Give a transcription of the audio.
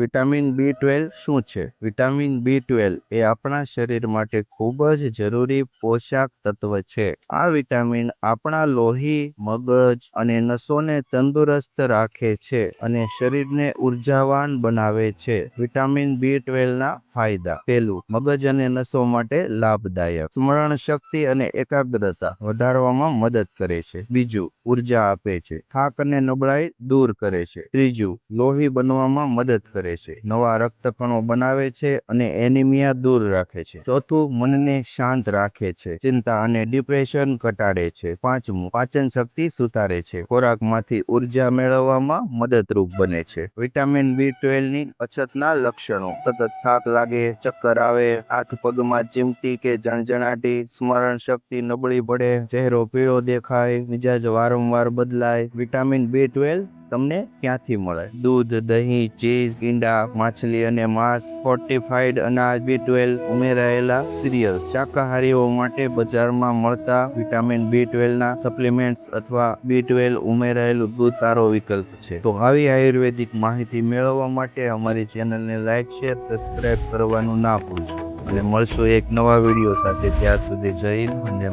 Vitamin B twelve શું છે? Vitamin B twelve એ આપણા શરીર માટે ખૂબ જ જરૂરી પોષક તત્વ છે. આ વિટામિન આપણા લોહી, મગજ અને નસોને તંદુરસ્ત રાખે છે અને શરીરને ઉર્જાવાન બનાવે છે. વિટામિન બી ટ્વેલ્વ ના ફાયદા. પહેલું, મગજ અને નસો માટે લાભદાયક. સ્મરણ શક્તિ અને એકાગ્રતા વધારવામાં મદદ કરે છે. બીજું, ઊર્જા આપે છે. થાક અને નબળાઈ દૂર કરે છે. ત્રીજું, લોહી બનવામાં મદદ કરે છે. નવા રક્તકણો બનાવે છે અને એનિમિયા દૂર રાખે છે. ચોથું, મનને શાંત રાખે છે. ચિંતા અને ડિપ્રેશન ઘટાડે છે. પાંચમું, પાચન શક્તિ સુધારે છે. ખોરાકમાંથી ઊર્જા મેળવવામાં મદદરૂપ બને છે. વિટામિન બી ટ્વેલ્વની અછતના લક્ષણો. સતત થાક લાગે, ચક્કર આવે, હાથ પગમાં ચીમટી કે જણજણાટી સ્મરણ શક્તિ નબળી પડે, ચહેરો પીળો દેખાય, મિજાજ વારંવાર બદલાય. વિટામિન બી ટ્વેલ્વ તમને ક્યાંથી મળે? દૂધ, દહીં, ચીઝ, ઈંડા, માછલી અને માંસ ફોર્ટિફાઈડ અનાજ બી ટ્વેલ્વ ઉમેરાયેલા સિરિયલ શાકાહારીઓ માટે બજારમાં મળતા વિટામિન બી ટ્વેલ્વ ના સપ્લિમેન્ટ્સ અથવા બી ટ્વેલ્વ ઉમેરાયેલું દૂધ સારો વિકલ્પ છે. તો આવી આયુર્વેદિક માહિતી મેળવવા માટે અમારી ચેનલને લાઇક શેર સબસ્ક્રાઇબ કરવાનું ના ભૂલશો. અને મળશું એક નવા વીડિયો સાથે. ત્યાં સુધી જય હિન્દ, વંદે